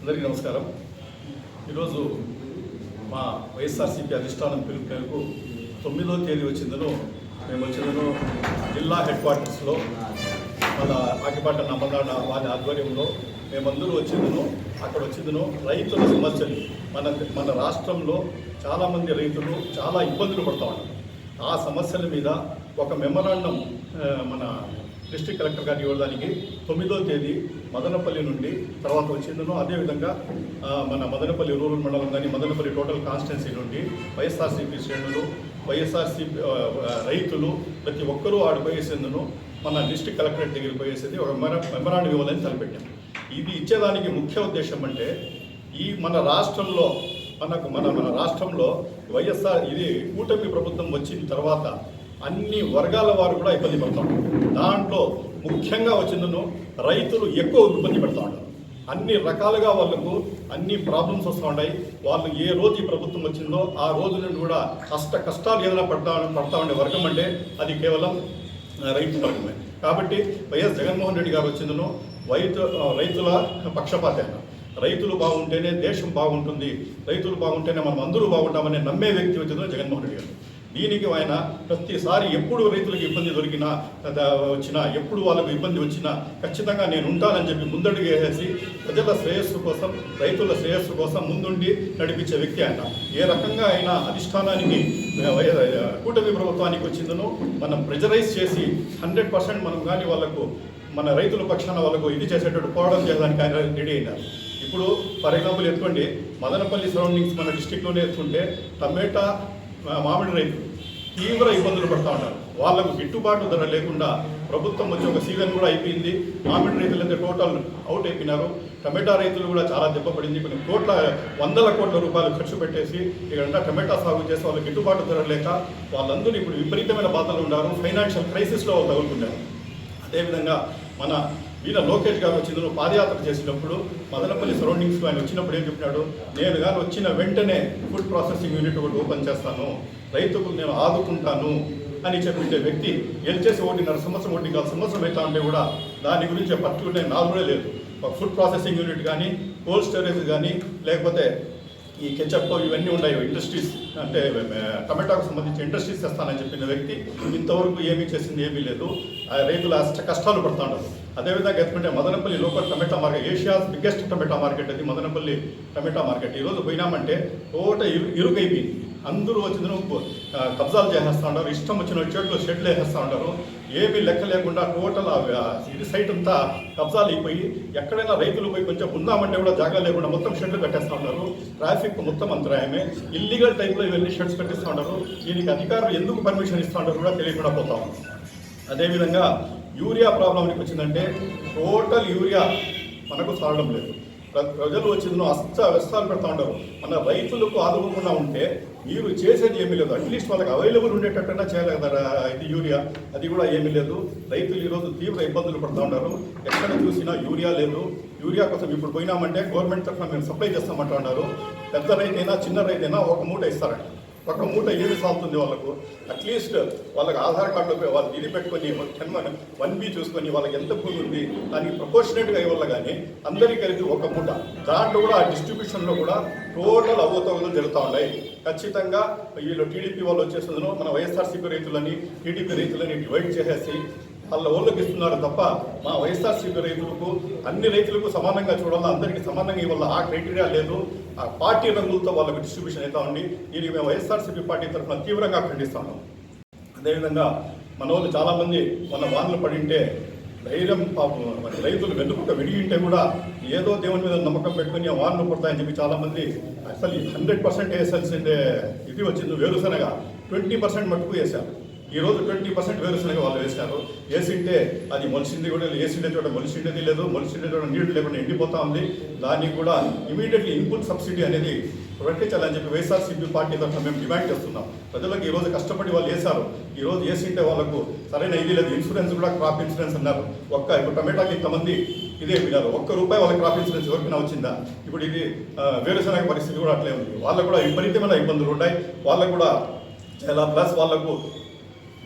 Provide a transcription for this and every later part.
అందరికీ నమస్కారం. ఈరోజు మా వైఎస్ఆర్సీపీ అధిష్టానం పిలుపు మేరకు తొమ్మిదో తేదీ వచ్చిందను. మేము వచ్చిందను జిల్లా హెడ్ క్వార్టర్స్లో మన ఆకిపాట నమ్మదాడ వారి ఆధ్వర్యంలో. మేమందరూ వచ్చిందను అక్కడ వచ్చిందను. రైతుల సమస్యలు మన మన రాష్ట్రంలో చాలామంది రైతులు చాలా ఇబ్బందులు పడతా ఉన్నారు. ఆ సమస్యల మీద ఒక మెమరాండం మన డిస్ట్రిక్ట్ కలెక్టర్ గారి ఇవ్వడానికి తొమ్మిదో తేదీ మదనపల్లి నుండి తర్వాత వచ్చిందను అదేవిధంగా మన మదనపల్లి రూరల్ మండలం కానీ మదనపల్లి టోటల్ కాన్స్టిట్యున్సీ నుండి వైఎస్ఆర్సీపీ శ్రేణులు వైఎస్ఆర్సీపీ రైతులు ప్రతి ఒక్కరూ ఆడిపోయేసేందును మన డిస్ట్రిక్ట్ కలెక్టరేట్ దగ్గరికి పోయేసేది ఒక మెమరాండం ఇవ్వాలని తలపెట్టాం. ఇది ఇచ్చేదానికి ముఖ్య ఉద్దేశం అంటే ఈ మన రాష్ట్రంలో మనకు మన మన రాష్ట్రంలో వైఎస్ఆర్ ఇది కూటమి ప్రభుత్వం వచ్చిన తర్వాత అన్ని వర్గాల వారు కూడా ఇబ్బంది పడతా దాంట్లో ముఖ్యంగా వచ్చిందను రైతులు ఎక్కువ ఇబ్బంది పెడతా ఉంటారు అన్ని రకాలుగా వాళ్ళకు అన్ని ప్రాబ్లమ్స్ వస్తూ ఉన్నాయి. వాళ్ళు ఏ రోజు ఈ ప్రభుత్వం వచ్చిందో ఆ రోజు నుండి కూడా కష్ట కష్టాలు ఏదైనా పడతా పడతా ఉండే వర్గం అంటే అది కేవలం రైతు వర్గమే. కాబట్టి వైఎస్ జగన్మోహన్ రెడ్డి గారు వచ్చిందను రైతు రైతుల పక్షపాతి రైతులు బాగుంటేనే దేశం బాగుంటుంది రైతులు బాగుంటేనే మనం అందరూ బాగుంటామని నమ్మే వ్యక్తి వచ్చిందో జగన్మోహన్ రెడ్డి గారు. దీనికి ఆయన ప్రతిసారి ఎప్పుడు రైతులకు ఇబ్బంది దొరికినా వచ్చినా ఎప్పుడు వాళ్ళకు ఇబ్బంది వచ్చినా ఖచ్చితంగా నేను ఉంటానని చెప్పి ముందడుగు వేసేసి ప్రజల శ్రేయస్సు కోసం రైతుల శ్రేయస్సు కోసం ముందుండి నడిపించే వ్యక్తి ఆయన. ఏ రకంగా ఆయన అధిష్టానానికి వై- కూటమి ప్రభుత్వానికి వచ్చిందనో మనం ప్రెజరైజ్ చేసి హండ్రెడ్ పర్సెంట్ మనం కానీ వాళ్ళకు మన రైతుల పక్షాన వాళ్ళకు ఇది చేసేటట్టు పోవడం చేయడానికి ఆయన రెడీ అయినారు. ఇప్పుడు ఫర్ ఎగ్జాంపుల్ ఎత్తుకోండి మదనపల్లి సరౌండింగ్స్ మన డిస్టిక్లోనే ఎత్తుకుంటే టమేటా మామిడి రైతులు తీవ్ర ఇబ్బందులు పడుతూ ఉంటారు. వాళ్ళకు గిట్టుబాటు ధర లేకుండా ప్రభుత్వం వచ్చి ఒక సీజన్ కూడా అయిపోయింది. మామిడి రైతులు అయితే టోటల్ అవుట్ అయిపోయినారు. టమాటా రైతులు కూడా చాలా దెబ్బపడింది కొన్ని కోట్ల వందల కోట్ల రూపాయలు ఖర్చు పెట్టేసి ఇక్కడ టమాటా సాగు చేసి వాళ్ళకి గిట్టుబాటు ధర లేక వాళ్ళందరూ ఇప్పుడు విపరీతమైన బాధలు ఉన్నారు. ఫైనాన్షియల్ క్రైసిస్లో తగులుకున్నారు. అదేవిధంగా మన వీళ్ళ లోకేష్ గారు వచ్చింది పాదయాత్ర చేసినప్పుడు మదనపల్లి సరౌండింగ్స్లో ఆయన వచ్చినప్పుడు ఏం చెప్పినాడు? నేను కానీ వచ్చిన వెంటనే ఫుడ్ ప్రాసెసింగ్ యూనిట్ ఒకటి ఓపెన్ చేస్తాను. రైతుకు నేను ఆదుకుంటాను. అని చెప్పిన వ్యక్తి గెలిచేసి ఒకటిన్నర సంవత్సరం ఒకటి కాదు సంవత్సరం అవుతా అంటే కూడా దాని గురించి పర్టికులర్ నాలుగు కూడా లేదు. ఒక ఫుడ్ ప్రాసెసింగ్ యూనిట్ కానీ కోల్డ్ స్టోరేజ్ కానీ లేకపోతే ఈ కెచప్ ఇవన్నీ ఉన్నాయి ఇండస్ట్రీస్ అంటే టమాటాకు సంబంధించి ఇండస్ట్రీస్ తెస్తానని చెప్పిన వ్యక్తి ఇంతవరకు ఏమీ చేసింది ఏమీ లేదు. ఆ రైతులు అష్ట కష్టాలు పడుతున్నారు అదేవిధంగా ఎత్తుకుంటే Madanapalle local tomato market Asia's biggest tomato market అది మదనపల్లి టమాటా మార్కెట్. ఈరోజు పోయినామంటే టోట ఇరు ఇరుకైపోయింది. అందరూ వచ్చిన కబ్జాలు చేసేస్తూ ఉంటారు. ఇష్టం వచ్చిన చెట్లు షెడ్లు వేసేస్తూ ఉంటారు. ఏమీ లెక్క లేకుండా టోటల్ ఇది సైట్ అంతా కబ్జాలు అయిపోయి ఎక్కడైనా రైతులు పోయి కొంచెం ఉందామంటే కూడా జాగా లేకుండా మొత్తం షెడ్లు కట్టేస్తూ ఉంటారు. ట్రాఫిక్ మొత్తం అంతరాయమే. ఇల్లీగల్ టైప్లో ఇవన్నీ షెడ్స్ కట్టిస్తూ ఉంటారు. దీనికి అధికారులు ఎందుకు పర్మిషన్ ఇస్తూ ఉంటారు కూడా తెలియకుండా పోతా. ఉంది అదేవిధంగా యూరియా ప్రాబ్లంకి వచ్చిందంటే టోటల్ యూరియా మనకు సాగడం లేదు. ప్రజలు వచ్చిందో అస్త వ్యస్తాలు పెడతా ఉంటారు మన రైతులకు ఆదుకోకుండా ఉంటే మీరు చేసేది ఏమీ లేదు. అట్లీస్ట్ వాళ్ళకి అవైలబుల్ ఉండేటట్టుగా చేయాలి కదా ఇది యూరియా. అది కూడా ఏమీ లేదు. రైతులు ఈరోజు తీవ్ర ఇబ్బందులు పడుతూ ఉన్నారు ఎక్కడ చూసినా యూరియా లేదు. యూరియా కోసం ఇప్పుడు పోయినామంటే గవర్నమెంట్ తరఫున మేము సప్లై చేస్తామంటా ఉన్నారు. పెద్ద రైతైనా చిన్న రైతైనా ఒక మూట ఇస్తారంట. ఒక మూట ఏమి సాగుతుంది వాళ్ళకు. అట్లీస్ట్ వాళ్ళకి ఆధార్ కార్డులో వాళ్ళు ఇది పెట్టుకొని టెన్ వన్ వన్ బి చూసుకొని వాళ్ళకి ఎంత భూమి ఉంది దానికి ప్రపోర్షనేట్గా ఇవ్వాలి కానీ అందరికీ కలిపి ఒక మూట. దాంట్లో కూడా ఆ డిస్ట్రిబ్యూషన్లో కూడా టోటల్ అవతవలు జరుగుతూ ఉన్నాయి. ఖచ్చితంగా వీళ్ళు టీడీపీ వాళ్ళు వచ్చేసిందో మన వైఎస్ఆర్సీపీ రైతులని టీడీపీ రైతులని డివైడ్ చేసేసి వాళ్ళ వాళ్ళకి ఇస్తున్నారు తప్ప మా వైఎస్ఆర్సీపీ రైతులకు అన్ని రైతులకు సమానంగా చూడాలా అందరికీ సమానంగా ఇవ్వాలి ఆ క్రైటీరియా లేదు. ఆ పార్టీ రంగులతో వాళ్ళకి డిస్ట్రిబ్యూషన్ అవుతా ఉంది. దీనికి మేము వైఎస్ఆర్సీపీ పార్టీ తరఫున తీవ్రంగా ఖండిస్తాము అదేవిధంగా మన వాళ్ళు చాలామంది మన వానలు పడింటే ధైర్యం పాపం మన రైతులు విడిగి విడిగింటే కూడా ఏదో దేవుని మీద నమ్మకం పెట్టుకుని ఆ వానలు పడతాయని చెప్పి చాలామంది అసలు హండ్రెడ్ పర్సెంట్ వేసాల్సిందే ఇది వచ్చింది వేరుశనగ. ట్వంటీ పర్సెంట్ మట్టుకు వేశారు. ఈ రోజు ట్వంటీ పర్సెంట్ వేరుశనగ వాళ్ళు వేసినారు వేసింటే అది మొలిసింది కూడా వేసిండే చోట మొలిసిండేది లేదు మొలిసిండే చోట నీళ్ళు లేకుండా ఎండిపోతా ఉంది. దానికి కూడా ఇమీడియట్లీ ఇన్పుట్ సబ్సిడీ అనేది ప్రకటించాలని చెప్పి వైఎస్ఆర్సీపీ పార్టీ తరఫున మేము డిమాండ్ చేస్తున్నాం. ప్రజలకు ఈ రోజు కష్టపడి వాళ్ళు వేశారు. ఈరోజు వేసింటే వాళ్ళకు సరైన ఇది లేదు. ఇన్సూరెన్స్ కూడా క్రాప్ ఇన్సూరెన్స్ అన్నారు. ఒక్క ఇప్పుడు టమాటాకి ఇంతమంది ఇదే విన్నారు. ఒక్క రూపాయి వాళ్ళకి క్రాప్ ఇన్సూరెన్స్ ఎవరికైనా వచ్చిందా? ఇప్పుడు ఇది వేరుశనగ పరిస్థితి కూడా అట్లే ఉంది. వాళ్ళకు కూడా విపరీతమైన ఇబ్బందులు ఉంటాయి. వాళ్ళకు కూడా చాలా ప్లస్ వాళ్ళకు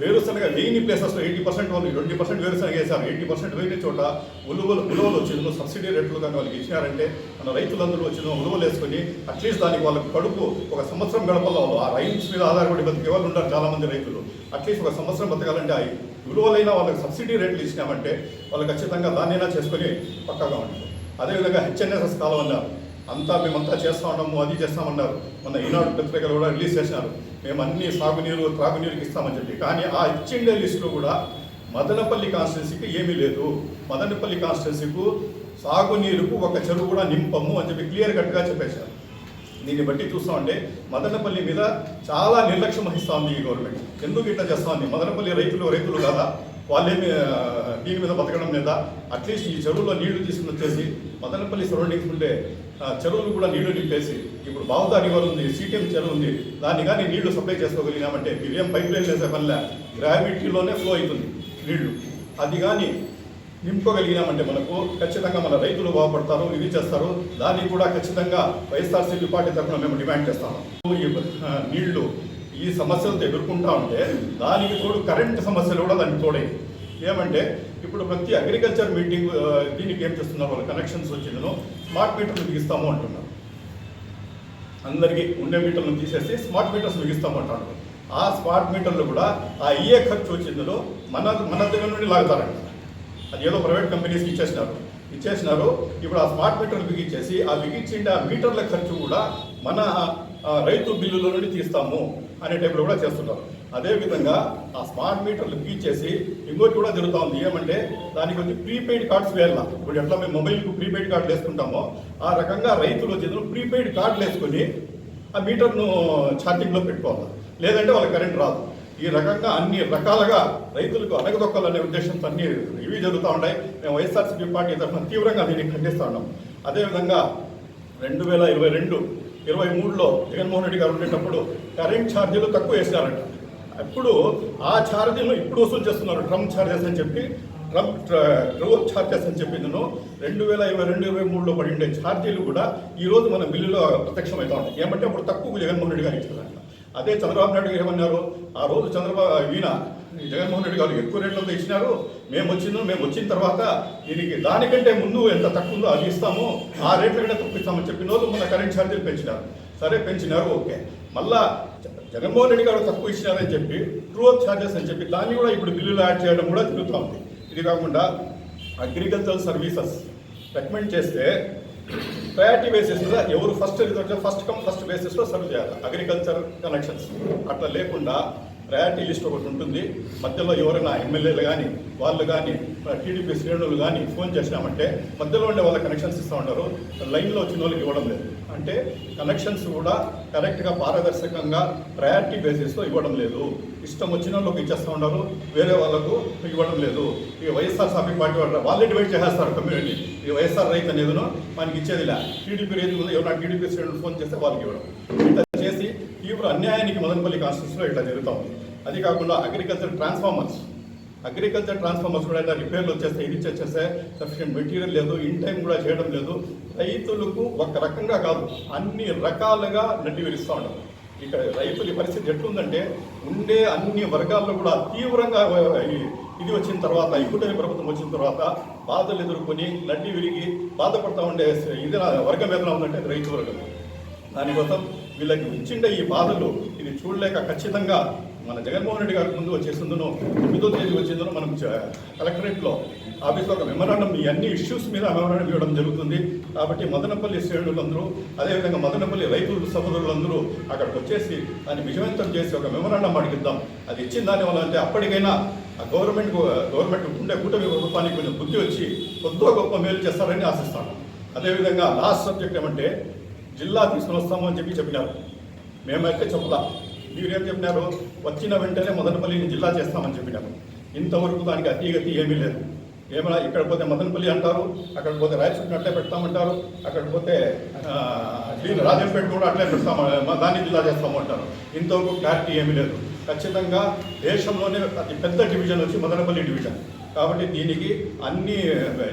వేరుశనగ లేని ప్లేసెస్లో ఎయిటీ పర్సెంట్ వాళ్ళు ట్వంటీ పర్సెంట్ వేరుశనగ వేశారు. ఎయిటీ పర్సెంట్ వేరే చోట ఉలువలు ఉలువలు వచ్చిందో సబ్సిడీ రేట్లు కానీ వాళ్ళకి ఇచ్చినారంటే మన రైతులందరూ వచ్చిన ఉలువలు వేసుకొని అట్లీస్ట్ దానికి వాళ్ళకి కడుపు ఒక సంవత్సరం గడపల్లో వాళ్ళు ఆ రైన్స్ మీద ఆధారపడి బతికే వాళ్ళు ఉంటారు చాలామంది రైతులు. అట్లీస్ట్ ఒక సంవత్సరం బతకాలంటే ఆ విలువలైన వాళ్ళకి సబ్సిడీ రేట్లు ఇచ్చినామంటే వాళ్ళు ఖచ్చితంగా దాన్నైనా చేసుకొని పక్కాగా ఉంటుంది అదేవిధంగా హెచ్ఎన్ఎస్ఎస్ కాలం అన్నారు. అంతా మేమంతా చేస్తా ఉన్నాము అది చేస్తామన్నారు. మన ఈనాడు పత్రికలు కూడా రిలీజ్ చేసినారు. మేము అన్ని సాగునీరు త్రాగునీరుకి ఇస్తామని చెప్పి. కానీ ఆ ఇచ్చిండే లిస్టులో కూడా మదనపల్లి కాన్స్టిట్యున్సీకి ఏమీ లేదు. మదనపల్లి కాన్స్టిట్యున్సీకు సాగునీరుకు ఒక చెరువు కూడా నింపము అని చెప్పి క్లియర్ కట్గా చెప్పేశారు. దీన్ని బట్టి చూస్తామంటే మదనపల్లి మీద చాలా నిర్లక్ష్యం వహిస్తూ ఉంది ఈ గవర్నమెంట్. ఎందుకు ఇట్లా చేస్తా ఉంది? మదనపల్లి రైతులు రైతులు కాదా? వాళ్ళేమి నీళ్ళ మీద బతకడం లేదా? అట్లీస్ట్ ఈ చెరువులో నీళ్ళు తీసుకుని వచ్చేసి మదనపల్లి సరౌండింగ్స్ ఉండే చెరువులు కూడా నీళ్ళు నింపేసి ఇప్పుడు బావుదా రివర్ ఉంది సీటీఎం చెరువు ఉంది దాన్ని కానీ నీళ్ళు సప్లై చేసుకోగలిగినామంటే మీరేం పైప్ లైన్ వేసే పనిలే గ్రావిటీలోనే ఫ్లో అవుతుంది నీళ్ళు. అది కానీ నింపుకోగలిగినామంటే మనకు ఖచ్చితంగా మన రైతులు బాగుపడతారు ఇది చేస్తారు దానికి కూడా ఖచ్చితంగా వైఎస్ఆర్సీపీ పార్టీ తరఫున మేము డిమాండ్ చేస్తాము. ఈ నీళ్ళు ఈ సమస్యలతో ఎదుర్కొంటా ఉంటే దానికి తోడు కరెంట్ సమస్యలు కూడా దానికి తోడై. ఏమంటే ఇప్పుడు ప్రతి అగ్రికల్చర్ మీటింగ్ దీనికి ఏం చేస్తున్నారు వాళ్ళు? కనెక్షన్స్ వచ్చిందను స్మార్ట్ మీటర్లు బిగిస్తాము అంటున్నారు. అందరికీ ఉండే మీటర్లను తీసేసి స్మార్ట్ మీటర్స్ బిగిస్తాము అంటారు. ఆ స్మార్ట్ మీటర్లు కూడా ఆ ఇఏ ఖర్చు వచ్చిందో మన మన దగ్గర నుండి లాగుతారంట. అది ఏదో ప్రైవేట్ కంపెనీస్కి ఇచ్చేసినారు. ఇచ్చేసినారు ఇప్పుడు ఆ స్మార్ట్ మీటర్లు బిగించేసి ఆ బిగించిండే ఆ మీటర్ల ఖర్చు కూడా మన రైతు బిల్లుల నుండి తీస్తాము అనే టైప్లో కూడా చేస్తున్నారు అదేవిధంగా ఆ స్మార్ట్ మీటర్లు చేసి ఇంకోటి కూడా జరుగుతూ ఉంది. ఏమంటే దానికి వచ్చి ప్రీపెయిడ్ కార్డ్స్ వేయాల? ఇప్పుడు ఎట్లా మేము మొబైల్కు ప్రీపెయిడ్ కార్డులు వేసుకుంటామో ఆ రకంగా రైతులు వచ్చేందుకు ప్రీపెయిడ్ కార్డులు వేసుకొని ఆ మీటర్ను ఛార్జింగ్లో పెట్టుకోవాలి? లేదంటే వాళ్ళకి కరెంట్ రాదు. ఈ రకంగా అన్ని రకాలుగా రైతులకు అనగదొక్కాలనే ఉద్దేశంతో అన్ని ఇవి జరుగుతూ ఉన్నాయి. మేము వైఎస్ఆర్సీపీ పార్టీ తరఫున తీవ్రంగా దీన్ని ఖండిస్తూ ఉన్నాం. అదేవిధంగా రెండు వేల ఇరవై రెండు ఇరవై మూడులో జగన్మోహన్ రెడ్డి గారు ఉండేటప్పుడు కరెంట్ ఛార్జీలు తక్కువ వేసినారంట. అప్పుడు ఆ ఛార్జీలు ఇప్పుడు వసూలు చేస్తున్నారు ట్రంప్ ఛార్జెస్ అని చెప్పి ట్రంప్ ట్రోల్ ఛార్జెస్ అని చెప్పి నేను రెండు వేల ఇరవై రెండు ఇరవై మూడులో పడి ఉండే ఛార్జీలు కూడా ఈరోజు మన బిల్లులో ప్రత్యక్షమవుతా ఉంటాయి ఏమంటే అప్పుడు తక్కువ జగన్మోహన్ రెడ్డి గారు ఇచ్చారంట. అదే చంద్రబాబు నాయుడు ఏమన్నారు? ఆ రోజు చంద్రబాబు ఈయన జగన్మోహన్ రెడ్డి గారు ఎక్కువ రేట్లతో ఇచ్చినారు. మేము వచ్చిందో మేము వచ్చిన తర్వాత దీనికి దానికంటే ముందు ఎంత తక్కువ ఉందో అది ఇస్తాము ఆ రేట్ల కంటే తక్కువ ఇస్తామని చెప్పిన రోజు మన కరెంట్ ఛార్జీలు పెంచినారు. సరే పెంచినారు. ఓకే. మళ్ళా జగన్మోహన్ రెడ్డి గారు తక్కువ ఇచ్చినారని చెప్పి ట్రూ ఛార్జెస్ అని చెప్పి దాన్ని కూడా ఇప్పుడు బిల్లులు యాడ్ చేయడం కూడా జరుగుతూ ఉంది. ఇది కాకుండా అగ్రికల్చర్ సర్వీసెస్ రికమెండ్ చేస్తే ప్రయారిటీ బేసిస్లో ఎవరు ఫస్ట్ ఫస్ట్ కమ్ ఫస్ట్ బేసిస్లో సర్వ్ చేయాలి. Agriculture connections. అట్లా లేకుండా ప్రయారిటీ లిస్ట్ ఒకటి ఉంటుంది. మధ్యలో ఎవరైనా ఎమ్మెల్యేలు కానీ వాళ్ళు కానీ టీడీపీ శ్రేణులు కానీ ఫోన్ చేసినామంటే మధ్యలో ఉండే వాళ్ళ కనెక్షన్స్ ఇస్తూ ఉంటారు. లైన్లో వచ్చిన వాళ్ళకి ఇవ్వడం లేదు. అంటే కనెక్షన్స్ కూడా కరెక్ట్గా పారదర్శకంగా ప్రయారిటీ బేసిస్లో ఇవ్వడం లేదు. ఇష్టం వచ్చిన వాళ్ళకి ఇచ్చేస్తూ ఉన్నారు వేరే వాళ్ళకు ఇవ్వడం లేదు. ఈ వైఎస్ఆర్ సాపి పార్టీ వాళ్ళు వాళ్ళే డివైడ్ చేసేస్తారు కమ్యూనిటీ ఈ వైఎస్ఆర్ రైతు అనేదిను మనకి ఇచ్చేదిలే టీడీపీ రైతు ఎవరైనా టీడీపీ శ్రేణులు ఫోన్ చేస్తే వాళ్ళకి ఇవ్వడం. చేసి తీవ్ర అన్యాయానికి మదనపల్లి కాన్స్టిట్యూన్స్లో ఇట్లా జరుగుతూ ఉంది. అది కాకుండా అగ్రికల్చర్ ట్రాన్స్ఫార్మర్స్ అగ్రికల్చర్ ట్రాన్స్ఫార్మర్స్ కూడా ఇలా రిపేర్లు వచ్చేస్తే ఇది వచ్చేస్తే సఫిషియంట్ మెటీరియల్ లేదు ఇన్ టైం కూడా చేయడం లేదు. రైతులకు ఒక రకంగా కాదు అన్ని రకాలుగా నడ్డి విరుస్తూ ఉంటారు ఇక్కడ రైతుల పరిస్థితి ఎట్లుందంటే ఉండే అన్ని వర్గాల్లో కూడా తీవ్రంగా ఇది వచ్చిన తర్వాత ఈ కూటమి ప్రభుత్వం వచ్చిన తర్వాత బాధలు ఎదుర్కొని నడ్డి విరిగి బాధపడతా ఉండే ఇది వర్గం ఏదైనా ఉందంటే రైతు వర్గం. దానికోసం వీళ్ళకి ఇచ్చిండే ఈ బాధలు ఇది చూడలేక ఖచ్చితంగా మన జగన్మోహన్ రెడ్డి గారికి ముందు వచ్చేసిందనో తొమ్మిదో తేదీ వచ్చిందనో మనం కలెక్టరేట్లో ఆఫీస్లో ఒక మెమరాండం ఈ అన్ని ఇష్యూస్ మీద మెమరాండం ఇవ్వడం జరుగుతుంది. కాబట్టి మదనపల్లి శ్రేణులందరూ అదేవిధంగా మదనపల్లి రైతులు సహోదరులందరూ అక్కడికి వచ్చేసి దాన్ని విజయవంతం చేసి ఒక మెమరాండం అడిగిద్దాం. అది ఇచ్చిన దానివల్ల అంటే అప్పటికైనా ఆ గవర్నమెంట్ గవర్నమెంట్ ఉండే కూటమి ప్రభుత్వానికి కొంచెం బుద్ధి వచ్చి కొద్దిగా గొప్ప మేలు చేస్తారని ఆశిస్తాను. అదేవిధంగా లాస్ట్ సబ్జెక్ట్ ఏమంటే జిల్లా తీసుకుని వస్తాము అని చెప్పి చెప్పినారు. మేమైతే చెప్పలా మీరేం చెప్పినారు వచ్చిన వెంటనే మదనపల్లిని జిల్లా చేస్తామని చెప్పినారు. ఇంతవరకు దానికి అతీగతి ఏమీ లేదు. ఏమైనా ఇక్కడ పోతే మదనపల్లి అంటారు అక్కడ పోతే రాయచూటిని అట్లే పెడతామంటారు అక్కడ పోతే దీన్ని రాజంపేట కూడా అట్లే పెడతాము దాన్ని జిల్లా చేస్తాము అంటారు. ఇంతవరకు క్లారిటీ ఏమీ లేదు. ఖచ్చితంగా దేశంలోనే అతి పెద్ద డివిజన్ వచ్చి మదనపల్లి డివిజన్. కాబట్టి దీనికి అన్ని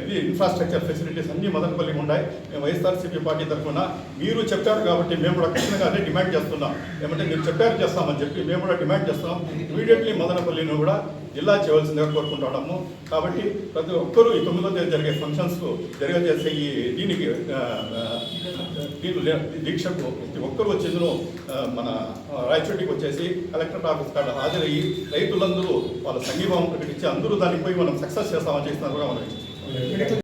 ఇది ఇన్ఫ్రాస్ట్రక్చర్ ఫెసిలిటీస్ అన్ని మదనపల్లి ఉన్నాయి మేము వైఎస్ఆర్సీపీ పార్టీ తరఫున మీరు చెప్పారు కాబట్టి మేము కూడా ఖచ్చితంగా అదే డిమాండ్ చేస్తున్నాం. ఏమంటే మీరు చెప్పారు చేస్తామని చెప్పి మేము కూడా డిమాండ్ చేస్తున్నాం. ఇమీడియట్లీ మదనపల్లిని కూడా జిల్లా చేయవలసిందిగా కోరుకుంటున్నాము కాబట్టి ప్రతి ఒక్కరూ ఈ తొమ్మిదో తేదీ జరిగే ఫంక్షన్స్ జరిగజేసే ఈ దీనికి దీని దీక్షకు ప్రతి ఒక్కరు వచ్చేందులో మన రాయచోటికి వచ్చేసి కలెక్టర్ ఆఫీస్ కాడ హాజరయ్యి రైతులందరూ వాళ్ళ సంఘీభావం ప్రకటించి అందరూ దానికి పోయి మనం సక్సెస్ చేస్తామని చేస్తున్నారు కూడా మనం